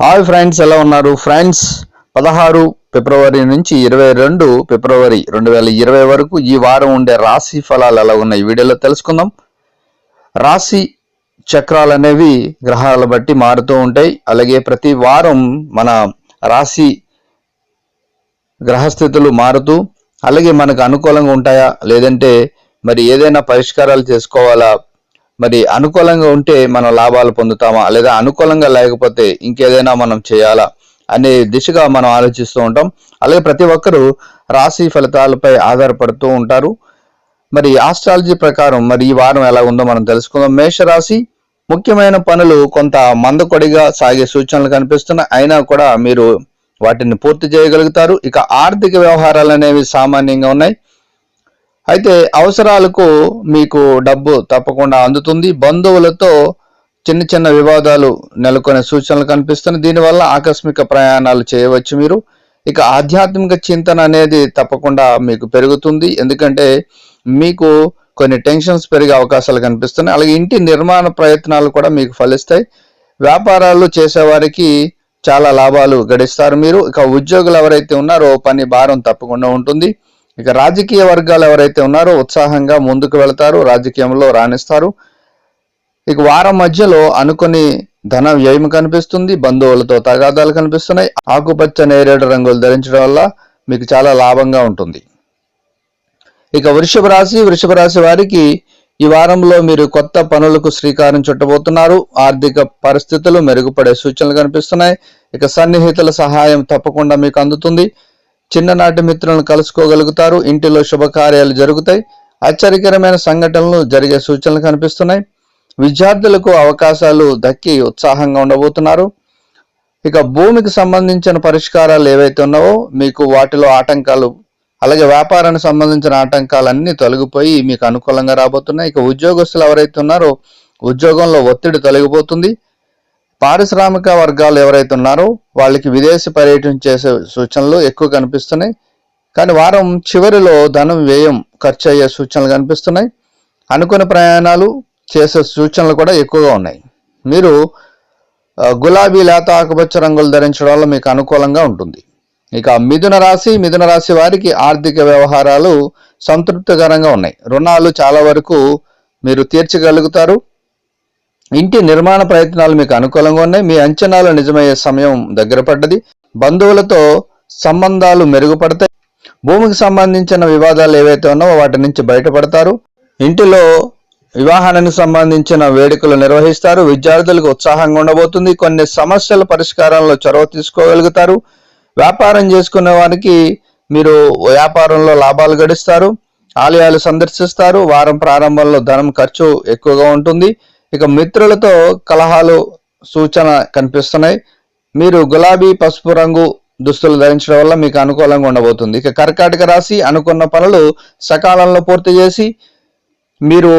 Hi friends ఎలా ఉన్నారు? Friends పదహారు ఫిబ్రవరి నుంచి ఇరవై రెండు ఫిబ్రవరి రెండు వేల ఇరవై వరకు ఈ వారం ఉండే రాశి ఫలాలు ఎలా ఉన్నాయి? వీడియోలో తెలుసుకుందాం. రాశి చక్రాలు అనేవి గ్రహాల బట్టి మారుతూ ఉంటాయి. అలాగే ప్రతి వారం మన రాశి గ్రహస్థితులు మారుతూ అలాగే మనకు అనుకూలంగా ఉంటాయా? లేదంటే మరి ఏదైనా పరిష్కారాలు చేసుకోవాలా? మరి అనుకూలంగా ఉంటే మనం లాభాలు పొందుతామా? లేదా అనుకూలంగా లేకపోతే ఇంకేదైనా మనం చేయాలా? అనే దిశగా మనం ఆలోచిస్తూ ఉంటాం. అలాగే ప్రతి ఒక్కరూ రాశి ఫలితాలపై ఆధారపడుతూ ఉంటారు. మరి ఆస్ట్రాలజీ ప్రకారం మరి ఈ వారం ఎలా ఉందో మనం తెలుసుకుందాం. మేషరాశి ముఖ్యమైన పనులు కొంత మందకొడిగా సాగే సూచనలు కనిపిస్తున్నాయి. అయినా కూడా మీరు వాటిని పూర్తి చేయగలుగుతారు. ఇక ఆర్థిక వ్యవహారాలు అనేవి సామాన్యంగా ఉన్నాయి. అయితే అవసరాలకు మీకు డబ్బు తప్పకుండా అందుతుంది. బంధువులతో చిన్న చిన్న వివాదాలు నెలకొనే సూచనలు కనిపిస్తున్నాయి. దీనివల్ల ఆకస్మిక ప్రయాణాలు చేయవచ్చు మీరు. ఇక ఆధ్యాత్మిక చింతన అనేది తప్పకుండా మీకు పెరుగుతుంది. ఎందుకంటే మీకు కొన్ని టెన్షన్స్ పెరిగే అవకాశాలు కనిపిస్తున్నాయి. అలాగే ఇంటి నిర్మాణ ప్రయత్నాలు కూడా మీకు ఫలిస్తాయి. వ్యాపారాలు చేసేవారికి చాలా లాభాలు గడిస్తారు మీరు. ఇక ఉద్యోగులు ఎవరైతే ఉన్నారో పని భారం తప్పకుండా ఉంటుంది. ఇక రాజకీయ వర్గాలు ఎవరైతే ఉన్నారో ఉత్సాహంగా ముందుకు వెళతారు రాజకీయంలో రాణిస్తారు. ఇక వారం మధ్యలో అనుకుని ధన వ్యయం కనిపిస్తుంది బంధువులతో తగాదాలు కనిపిస్తున్నాయి. ఆకుపచ్చ నేరేడు రంగులు ధరించడం వల్ల మీకు చాలా లాభంగా ఉంటుంది. ఇక వృషభ రాశి వృషభ రాశి వారికి ఈ వారంలో మీరు కొత్త పనులకు శ్రీకారం చుట్టబోతున్నారు. ఆర్థిక పరిస్థితులు మెరుగుపడే సూచనలు కనిపిస్తున్నాయి. ఇక సన్నిహితుల సహాయం తప్పకుండా మీకు అందుతుంది. చిన్ననాటి మిత్రులను కలుసుకోగలుగుతారు. ఇంటిలో శుభకార్యాలు జరుగుతాయి. ఆశ్చర్యకరమైన సంఘటనలు జరిగే సూచనలు కనిపిస్తున్నాయి. విద్యార్థులకు అవకాశాలు దక్కి ఉత్సాహంగా ఉండబోతున్నారు. ఇక భూమికి సంబంధించిన పరిష్కారాలు ఏవైతే ఉన్నావో మీకు వాటిలో ఆటంకాలు అలాగే వ్యాపారానికి సంబంధించిన ఆటంకాలన్నీ తొలగిపోయి మీకు అనుకూలంగా రాబోతున్నాయి. ఇక ఉద్యోగస్తులు ఎవరైతే ఉన్నారో ఉద్యోగంలో ఒత్తిడి తొలగిపోతుంది. పారిశ్రామిక వర్గాలు ఎవరైతే ఉన్నారో వాళ్ళకి విదేశీ పర్యటన చేసే సూచనలు ఎక్కువ కనిపిస్తున్నాయి. కానీ వారం చివరిలో ధనం వ్యయం ఖర్చు అయ్యే సూచనలు కనిపిస్తున్నాయి. అనుకున్న ప్రయాణాలు చేసే సూచనలు కూడా ఎక్కువగా ఉన్నాయి. మీరు గులాబీ లేత ఆకుపచ్చ రంగులు ధరించడం వల్ల మీకు అనుకూలంగా ఉంటుంది. ఇక మిథున రాశి మిథున రాశి వారికి ఆర్థిక వ్యవహారాలు సంతృప్తికరంగా ఉన్నాయి. రుణాలు చాలా వరకు మీరు తీర్చగలుగుతారు. ఇంటి నిర్మాణ ప్రయత్నాలు మీకు అనుకూలంగా ఉన్నాయి. మీ అంచనాలు నిజమయ్యే సమయం దగ్గర పడ్డది. బంధువులతో సంబంధాలు మెరుగుపడతాయి. భూమికి సంబంధించిన వివాదాలు ఏవైతే ఉన్నావో వాటి నుంచి బయటపడతారు. ఇంటిలో వివాహానికి సంబంధించిన వేడుకలు నిర్వహిస్తారు. విద్యార్థులకు ఉత్సాహంగా ఉండబోతుంది. కొన్ని సమస్యల పరిష్కారంలో చొరవ తీసుకోగలుగుతారు. వ్యాపారం చేసుకునే వారికి మీరు వ్యాపారంలో లాభాలు గడిస్తారు ఆలయాలు సందర్శిస్తారు వారం ప్రారంభంలో ధనం ఖర్చు ఎక్కువగా ఉంటుంది. ఇక మిత్రులతో కలహాలు సూచన కనిపిస్తున్నాయి. మీరు గులాబీ పసుపు రంగు దుస్తులు ధరించడం వల్ల మీకు అనుకూలంగా ఉండబోతుంది. ఇక కర్కాటక రాశి అనుకున్న పనులు సకాలంలో పూర్తి చేసి మీరు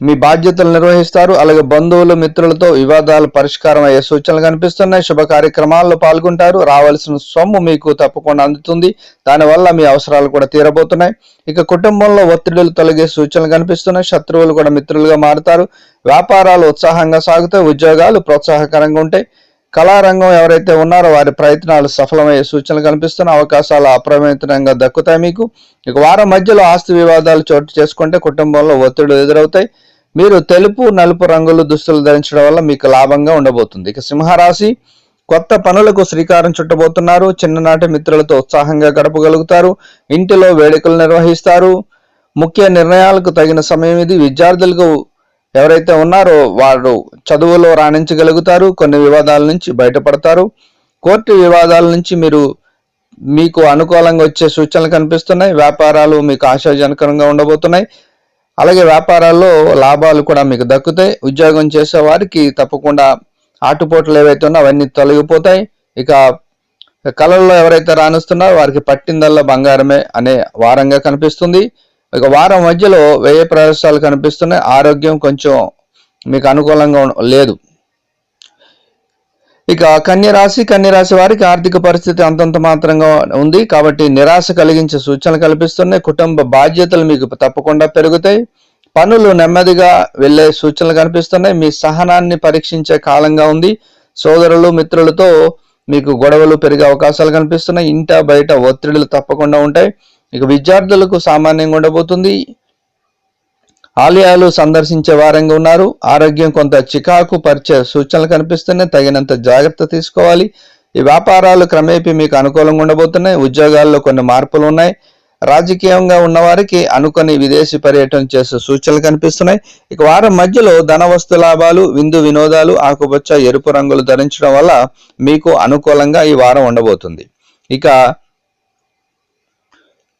మీ బాధ్యతలు నిర్వహిస్తారు. అలాగే బంధువులు మిత్రులతో వివాదాలు పరిష్కారం అయ్యే సూచనలు కనిపిస్తున్నాయి. శుభ కార్యక్రమాల్లో పాల్గొంటారు. రావాల్సిన సొమ్ము మీకు తప్పకుండా అందుతుంది. దానివల్ల మీ అవసరాలు కూడా తీరబోతున్నాయి. ఇక కుటుంబంలో ఒత్తిడులు తొలగే సూచనలు కనిపిస్తున్నాయి. శత్రువులు కూడా మిత్రులుగా మారుతారు. వ్యాపారాలు ఉత్సాహంగా సాగుతాయి. ఉద్యోగాలు ప్రోత్సాహకరంగా ఉంటాయి. కళారంగం ఎవరైతే ఉన్నారో వారి ప్రయత్నాలు సఫలమయ్యే సూచనలు కనిపిస్తున్న అవకాశాలు అప్రమత్తంగా దక్కుతాయి మీకు. ఇక వారం మధ్యలో ఆస్తి వివాదాలు చోటు చేసుకుంటే కుటుంబంలో ఒత్తిడి ఎదురవుతాయి. మీరు తెలుపు నలుపు రంగులు దుస్తులు ధరించడం వల్ల మీకు లాభంగా ఉండబోతుంది. ఇక సింహరాశి కొత్త పనులకు శ్రీకారం చుట్టబోతున్నారు. చిన్ననాటి మిత్రులతో ఉత్సాహంగా గడపగలుగుతారు. ఇంటిలో వేడుకలు నిర్వహిస్తారు. ముఖ్య నిర్ణయాలకు తగిన సమయం ఇది. విద్యార్థులకు ఎవరైతే ఉన్నారో వారు చదువులో రాణించగలుగుతారు కొన్ని వివాదాల నుంచి బయటపడతారు. కోర్టు వివాదాల నుంచి మీరు మీకు అనుకూలంగా వచ్చే సూచనలు కనిపిస్తున్నాయి. వ్యాపారాలు మీకు ఆశాజనకరంగా ఉండబోతున్నాయి. అలాగే వ్యాపారాల్లో లాభాలు కూడా మీకు దక్కుతాయి. ఉద్యోగం చేసే వారికి తప్పకుండా ఆటుపోట్లు ఏవైతే ఉన్నా అవన్నీ తొలగిపోతాయి. ఇక కళల్లో ఎవరైతే రాణిస్తున్నారో వారికి పట్టిందల్లా బంగారమే అనే వారంగా కనిపిస్తుంది. ఇక వారం మధ్యలో వ్యయ ప్రవేశాలు కనిపిస్తున్నాయి. ఆరోగ్యం కొంచెం మీకు అనుకూలంగా లేదు. ఇక కన్యరాశి కన్యరాశి వారికి ఆర్థిక పరిస్థితి అంతంత మాత్రంగా ఉంది. కాబట్టి నిరాశ కలిగించే సూచనలు కల్పిస్తున్నాయి. కుటుంబ బాధ్యతలు మీకు తప్పకుండా పెరుగుతాయి. పనులు నెమ్మదిగా వెళ్ళే సూచనలు కనిపిస్తున్నాయి. మీ సహనాన్ని పరీక్షించే కాలంగా ఉంది. సోదరులు మిత్రులతో మీకు గొడవలు పెరిగే అవకాశాలు కనిపిస్తున్నాయి. ఇంట బయట ఒత్తిడులు తప్పకుండా ఉంటాయి. ఇక విద్యార్థులకు సామాన్యంగా ఉండబోతుంది. ఆలయాలు సందర్శించే వారంగా ఉన్నారు. ఆరోగ్యం కొంత చికాకు పరిచే సూచనలు కనిపిస్తున్నాయి. తగినంత జాగ్రత్త తీసుకోవాలి. ఈ వ్యాపారాలు క్రమేపీ మీకు అనుకూలంగా ఉండబోతున్నాయి. ఉద్యోగాల్లో కొన్ని మార్పులు ఉన్నాయి. రాజకీయంగా ఉన్నవారికి అనుకొని విదేశీ పర్యటన చేసే సూచనలు కనిపిస్తున్నాయి. ఇక వారం మధ్యలో ధన వస్తు లాభాలు విందు వినోదాలు ఆకుపచ్చ ఎరుపు రంగులు ధరించడం వల్ల మీకు అనుకూలంగా ఈ వారం ఉండబోతుంది. ఇక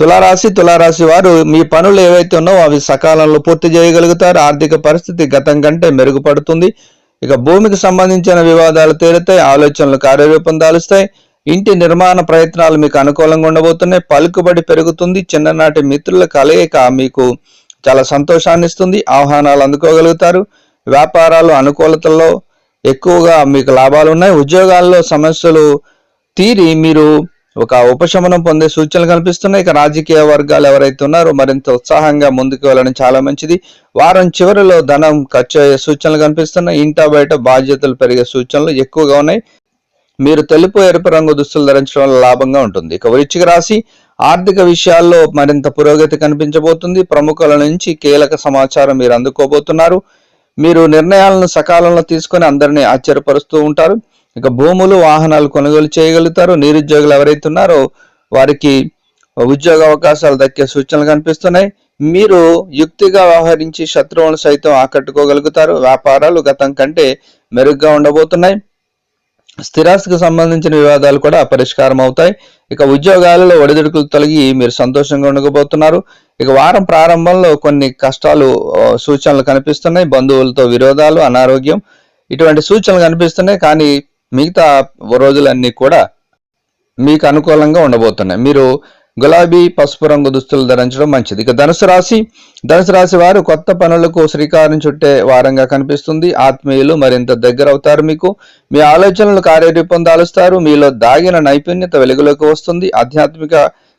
తులారాశి తులారాశి వారు మీ పనులు ఏవైతే ఉన్నావో అవి సకాలంలో పూర్తి చేయగలుగుతారు. ఆర్థిక పరిస్థితి గతం కంటే మెరుగుపడుతుంది. ఇక భూమికి సంబంధించిన వివాదాలు తీరుతాయి ఆలోచనలు కార్యరూపం దాలుస్తాయి. ఇంటి నిర్మాణ ప్రయత్నాలు మీకు అనుకూలంగా ఉండబోతున్నాయి. పలుకుబడి పెరుగుతుంది. చిన్ననాటి మిత్రుల కలయిక మీకు చాలా సంతోషాన్ని ఇస్తుంది. ఆహ్వానాలు అందుకోగలుగుతారు. వ్యాపారాలు అనుకూలతల్లో ఎక్కువగా మీకు లాభాలు ఉన్నాయి. ఉద్యోగాల్లో సమస్యలు తీరి మీరు ఒక ఉపశమనం పొందే సూచనలు కనిపిస్తున్నాయి. ఇక రాజకీయ వర్గాలు ఎవరైతే ఉన్నారో మరింత ఉత్సాహంగా ముందుకు వెళ్ళడం చాలా మంచిది. వారం చివరిలో ధనం ఖర్చు అయ్యే సూచనలు కనిపిస్తున్నాయి. ఇంటా బయట బాధ్యతలు పెరిగే సూచనలు ఎక్కువగా ఉన్నాయి. మీరు తెలుపు ఎరుపు రంగు దుస్తులు ధరించడం వల్ల లాభంగా ఉంటుంది. ఇక వృచ్చిక రాశి ఆర్థిక విషయాల్లో మరింత పురోగతి కనిపించబోతుంది. ప్రముఖుల నుంచి కీలక సమాచారం మీరు అందుకోబోతున్నారు. మీరు నిర్ణయాలను సకాలంలో తీసుకొని అందరినీ ఆశ్చర్యపరుస్తూ ఉంటారు. ఇక భూములు వాహనాలు కొనుగోలు చేయగలుగుతారు. నిరుద్యోగులు ఎవరైతే ఉన్నారో వారికి ఉద్యోగ అవకాశాలు దక్కే సూచనలు కనిపిస్తున్నాయి. మీరు యుక్తిగా వ్యవహరించి శత్రువులను సైతం ఆకట్టుకోగలుగుతారు. వ్యాపారాలు గతం కంటే మెరుగ్గా ఉండబోతున్నాయి. స్థిరాస్తికి సంబంధించిన వివాదాలు కూడా పరిష్కారం అవుతాయి ఇక ఉద్యోగాలలో ఒడిదుడుకులు తొలగి మీరు సంతోషంగా ఉండకపోతున్నారు ఇక వారం ప్రారంభంలో కొన్ని కష్టాలు సూచనలు కనిపిస్తున్నాయి. బంధువులతో విరోధాలు అనారోగ్యం ఇటువంటి సూచనలు కనిపిస్తున్నాయి. కానీ మిగతా రోజులన్నీ కూడా మీకు అనుకూలంగా ఉండబోతున్నాయి. మీరు గులాబీ పసుపు రంగు దుస్తులు ధరించడం మంచిది. ఇక ధనుసు రాశి ధనుసు రాశి వారు కొత్త పనులకు శ్రీకారం చుట్టే వారంగా కనిపిస్తుంది. ఆత్మీయులు మరింత దగ్గర అవుతారు మీకు. మీ ఆలోచనలు కార్యరూపం దాలుస్తారు. మీలో దాగిన నైపుణ్యత వెలుగులోకి వస్తుంది. ఆధ్యాత్మిక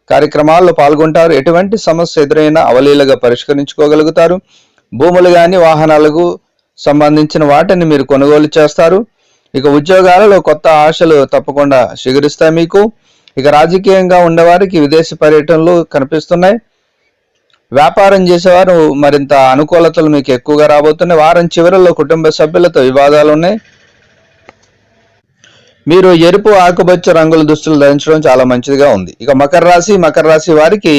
కార్యక్రమాల్లో పాల్గొంటారు. ఎటువంటి సమస్య ఎదురైనా అవలీలగా పరిష్కరించుకోగలుగుతారు. భూములు కానీ వాహనాలకు సంబంధించిన వాటిని మీరు కొనుగోలు చేస్తారు. ఇక ఉద్యోగాలలో కొత్త ఆశలు తప్పకుండా చిగురిస్తాయి మీకు. ఇక రాజకీయంగా ఉండేవారికి విదేశీ పర్యటనలు కనిపిస్తున్నాయి. వ్యాపారం చేసేవారు మరింత అనుకూలతలు మీకు ఎక్కువగా రాబోతున్నాయి. వారం చివరిలో కుటుంబ సభ్యులతో వివాదాలు ఉన్నాయి. మీరు ఎరుపు ఆకుపచ్చ రంగుల దుస్తులు ధరించడం చాలా మంచిదిగా ఉంది. ఇక మకర రాశి మకర రాశి వారికి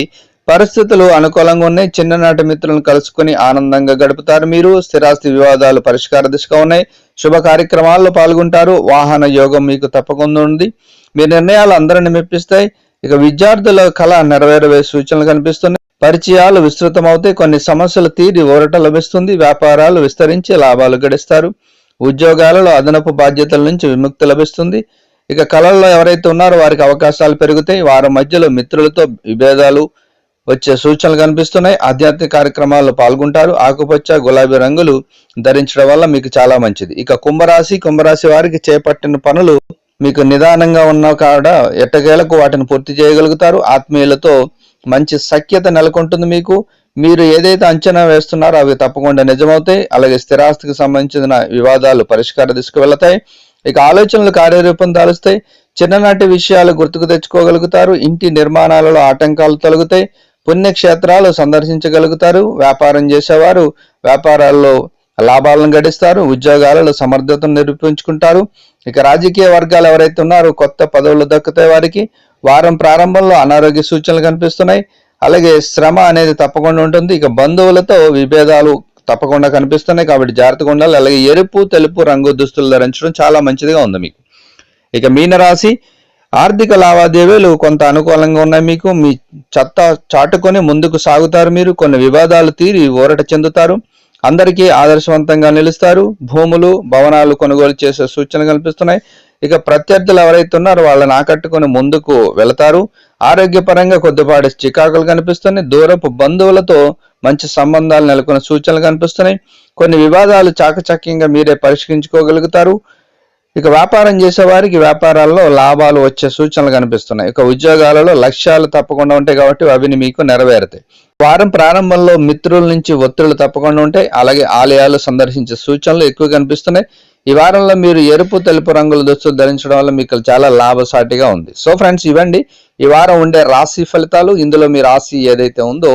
పరిస్థితులు అనుకూలంగా ఉన్నాయి. చిన్ననాటి మిత్రులను కలుసుకుని ఆనందంగా గడుపుతారు మీరు. స్థిరాస్తి వివాదాలు పరిష్కార దిశగా ఉన్నాయి. శుభ కార్యక్రమాల్లో పాల్గొంటారు. వాహన యోగం మీకు తప్పకుండా ఉంది. మీ నిర్ణయాలు అందరిని మెప్పిస్తాయి. ఇక విద్యార్థుల కళ నెరవేరవే సూచనలు కనిపిస్తున్నాయి. పరిచయాలు విస్తృతమవుతాయి. కొన్ని సమస్యలు తీరి ఊరట లభిస్తుంది. వ్యాపారాలు విస్తరించి లాభాలు గడిస్తారు. ఉద్యోగాలలో అదనపు బాధ్యతల నుంచి విముక్తి లభిస్తుంది. ఇక కళల్లో ఎవరైతే ఉన్నారో వారికి అవకాశాలు పెరుగుతాయి. వారి మధ్యలో మిత్రులతో విభేదాలు వచ్చే సూచనలు కనిపిస్తున్నాయి. ఆధ్యాత్మిక కార్యక్రమాల్లో పాల్గొంటారు. ఆకుపచ్చ గులాబీ రంగులు ధరించడం వల్ల మీకు చాలా మంచిది. ఇక కుంభరాశి కుంభరాశి వారికి చేపట్టిన పనులు మీకు నిదానంగా ఉన్న కాడ ఎట్టకేలకు వాటిని పూర్తి చేయగలుగుతారు. ఆత్మీయులతో మంచి సఖ్యత నెలకొంటుంది మీకు. మీరు ఏదైతే అంచనా వేస్తున్నారో అవి తప్పకుండా నిజమవుతాయి. అలాగే స్థిరాస్తికి సంబంధించిన వివాదాలు పరిష్కార దిశకు వెళతాయి. ఇక ఆలోచనలు కార్యరూపం దాలుస్తాయి. చిన్ననాటి విషయాలు గుర్తుకు తెచ్చుకోగలుగుతారు. ఇంటి నిర్మాణాలలో ఆటంకాలు తొలగుతాయి. పుణ్యక్షేత్రాలు సందర్శించగలుగుతారు. వ్యాపారం చేసేవారు వ్యాపారాల్లో లాభాలను గడిస్తారు. ఉద్యోగాలలో సమర్థతను నిరూపించుకుంటారు. ఇక రాజకీయ వర్గాలు ఎవరైతే ఉన్నారో కొత్త పదవులు దక్కుతాయి వారికి. వారం ప్రారంభంలో అనారోగ్య సూచనలు కనిపిస్తున్నాయి. అలాగే శ్రమ అనేది తప్పకుండా ఉంటుంది. ఇక బంధువులతో విభేదాలు తప్పకుండా కనిపిస్తున్నాయి కాబట్టి జాగ్రత్తగా ఉండాలి. అలాగే ఎరుపు తెలుపు రంగు దుస్తులు ధరించడం చాలా మంచిదిగా ఉంది మీకు. ఇక మీనరాశి ఆర్థిక లావాదేవీలు కొంత అనుకూలంగా ఉన్నాయి మీకు. మీ చెత్త చాటుకొని ముందుకు సాగుతారు మీరు. కొన్ని వివాదాలు తీరి ఊరట చెందుతారు. అందరికీ ఆదర్శవంతంగా నిలుస్తారు. భూములు భవనాలు కొనుగోలు చేసే సూచనలు కనిపిస్తున్నాయి ఇక ప్రత్యర్థులు ఎవరైతే ఉన్నారో వాళ్ళని ఆకట్టుకొని ముందుకు వెళతారు. ఆరోగ్యపరంగా కొద్దిపాటి చికాకులు కనిపిస్తున్నాయి. దూరపు బంధువులతో మంచి సంబంధాలు నెలకొన్న సూచనలు కనిపిస్తున్నాయి. కొన్ని వివాదాలు చాకచక్యంగా మీరే పరిష్కరించుకోగలుగుతారు. ఇక వ్యాపారం చేసే వారికి వ్యాపారాల్లో లాభాలు వచ్చే సూచనలు కనిపిస్తున్నాయి. ఇక ఉద్యోగాలలో లక్ష్యాలు తప్పకుండా ఉంటాయి కాబట్టి అవి మీకు నెరవేరుతాయి. వారం ప్రారంభంలో మిత్రుల నుంచి ఒత్తిళ్ళు తప్పకుండా ఉంటాయి. అలాగే ఆలయాలు సందర్శించే సూచనలు ఎక్కువ కనిపిస్తున్నాయి. ఈ వారంలో మీరు ఎరుపు తెలుపు రంగుల దుస్తులు ధరించడం వల్ల మీకు చాలా లాభసాటిగా ఉంది. సో ఫ్రెండ్స్ ఇవ్వండి. ఈ వారం ఉండే రాశి ఫలితాలు. ఇందులో మీ రాశి ఏదైతే ఉందో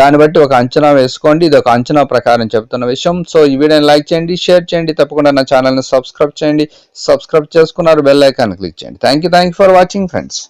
దాన్ని బట్టి ఒక అంచనా వేసుకోండి. ఇది ఒక అంచనా ప్రకారం చెప్తున్న విషయం. సో ఈ వీడియోని లైక్ చేయండి షేర్ చేయండి. తప్పకుండా నా ఛానల్ని సబ్స్క్రైబ్ చేయండి. సబ్స్క్రైబ్ చేసుకున్నారు బెల్ ఐకాన్ క్లిక్ చేయండి. Thank you thank you for watching friends.